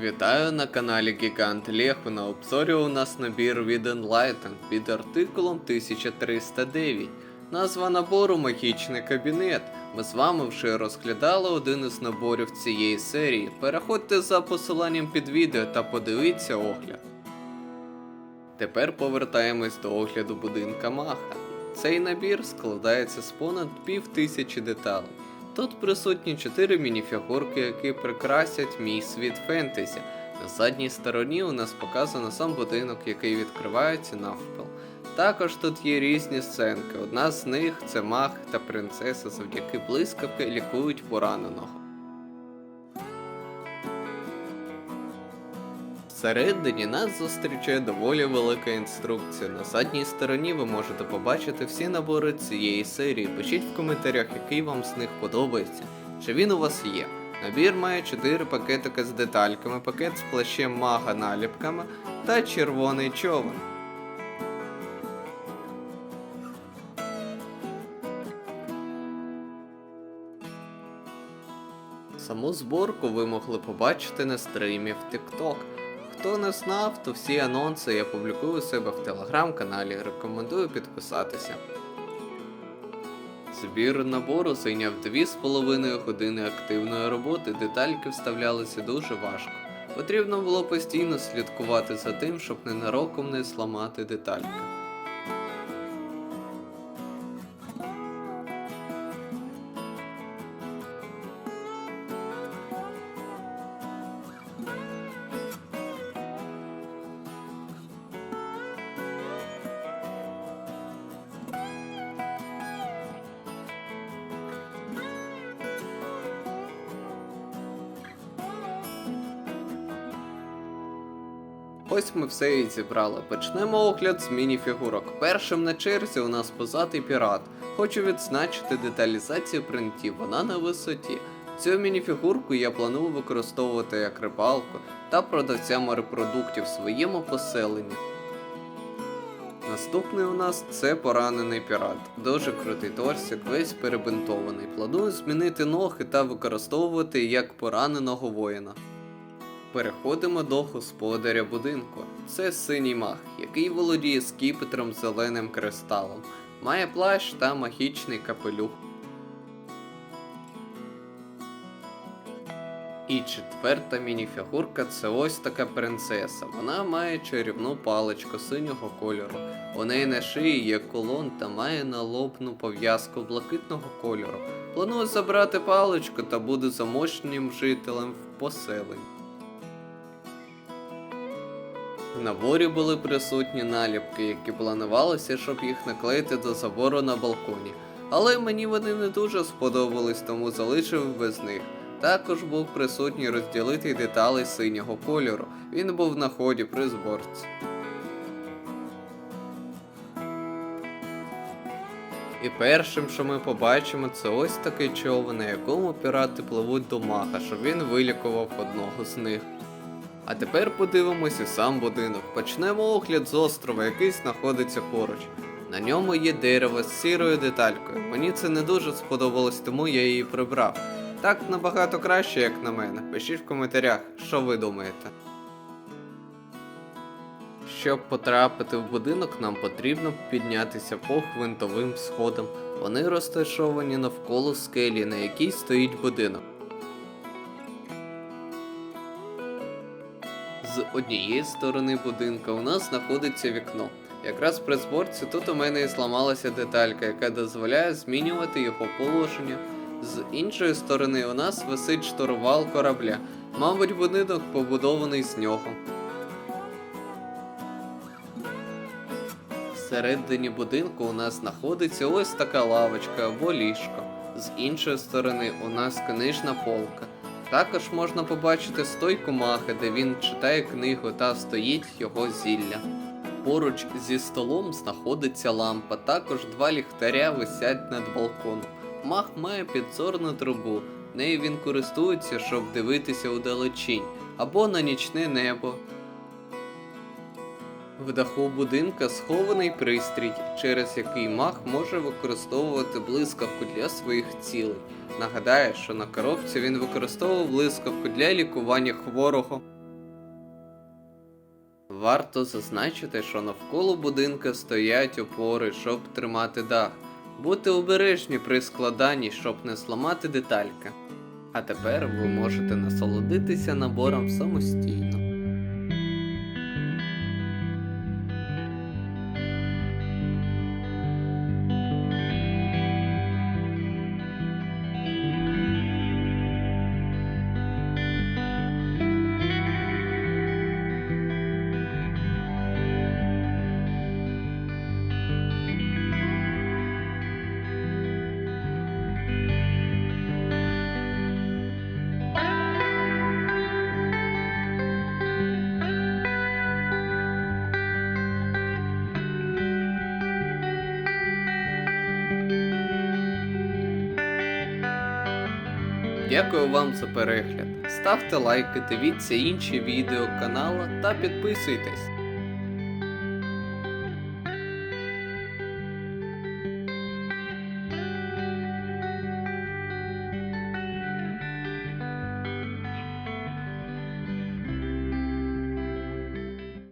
Вітаю на каналі Гігант Леху. На обзорі у нас набір від Enlighten під артикулом 1309. Назва набору Магічний кабінет. Ми з вами вже розглядали один із наборів цієї серії. Переходьте за посиланням під відео та подивіться огляд. Тепер повертаємось до огляду будинка Маха. Цей набір складається з понад пів тисячі деталей. Тут присутні 4 мініфігурки, які прикрасять мій світ фентезі. На задній стороні у нас показано сам будинок, який відкривається навпіл. Також тут є різні сценки. Одна з них це маг та принцеса завдяки блискавки лікують пораненого. Всередині нас зустрічає доволі велика інструкція. На задній стороні ви можете побачити всі набори цієї серії. Пишіть в коментарях, який вам з них подобається. Чи він у вас є? Набір має 4 пакетики з детальками, пакет з плащем мага наліпками та червоний човен. Саму зборку ви могли побачити на стрімі в TikTok. Хто не знав, то всі анонси я публікую у себе в телеграм-каналі. Рекомендую підписатися. Збір набору зайняв 2,5 години активної роботи, детальки вставлялися дуже важко. Потрібно було постійно слідкувати за тим, щоб ненароком не зламати детальки. Ось ми все і зібрали. Почнемо огляд з мініфігурок. Першим на черзі у нас позатий пірат. Хочу відзначити деталізацію принтів, вона на висоті. Цю мініфігурку я планую використовувати як рибалку та продавця морепродуктів в своєму поселенні. Наступний у нас це поранений пірат. Дуже крутий торсик, весь перебинтований. Планую змінити ноги та використовувати як пораненого воїна. Переходимо до господаря будинку. Це синій маг, який володіє скіпетром зеленим кристалом, має плащ та магічний капелюх. І четверта мініфігурка це ось така принцеса. Вона має чарівну паличку синього кольору. У неї на шиї є колон та має налобну пов'язку блакитного кольору. Планую забрати паличку та буде заможнім жителем в поселенні. В наборі були присутні наліпки, які планувалося, щоб їх наклеїти до забору на балконі. Але мені вони не дуже сподобались, тому залишив без них. Також був присутній розділитий деталей синього кольору. Він був на ході при зборці. І першим, що ми побачимо, це ось такий човен, на якому пірати пливуть до маха, щоб він вилікував одного з них. А тепер подивимось і сам будинок. Почнемо огляд з острова, який знаходиться поруч. На ньому є дерево з сірою деталькою. Мені це не дуже сподобалось, тому я її прибрав. Так набагато краще, як на мене. Пишіть в коментарях, що ви думаєте. Щоб потрапити в будинок, нам потрібно піднятися по гвинтовим сходам. Вони розташовані навколо скелі, на якій стоїть будинок. З однієї сторони будинка у нас знаходиться вікно. Якраз при зборці тут у мене і зламалася деталька, яка дозволяє змінювати його положення. З іншої сторони у нас висить штурвал корабля. Мабуть, будинок побудований з нього. Всередині будинку у нас знаходиться ось така лавочка або ліжко. З іншої сторони у нас книжна полка. Також можна побачити стойку махи, де він читає книгу та стоїть його зілля. Поруч зі столом знаходиться лампа, також два ліхтаря висять над балконом. Мах має підзорну трубу, нею він користується, щоб дивитися у далечінь або на нічне небо. В даху будинка схований пристрій, через який маг може використовувати блискавку для своїх цілей. Нагадаю, що на коробці він використовував блискавку для лікування хворого. Варто зазначити, що навколо будинка стоять опори, щоб тримати дах. Бути обережні при складанні, щоб не зламати детальки. А тепер ви можете насолодитися набором самостійно. Дякую вам за перегляд. Ставте лайки, дивіться інші відео каналу та підписуйтесь.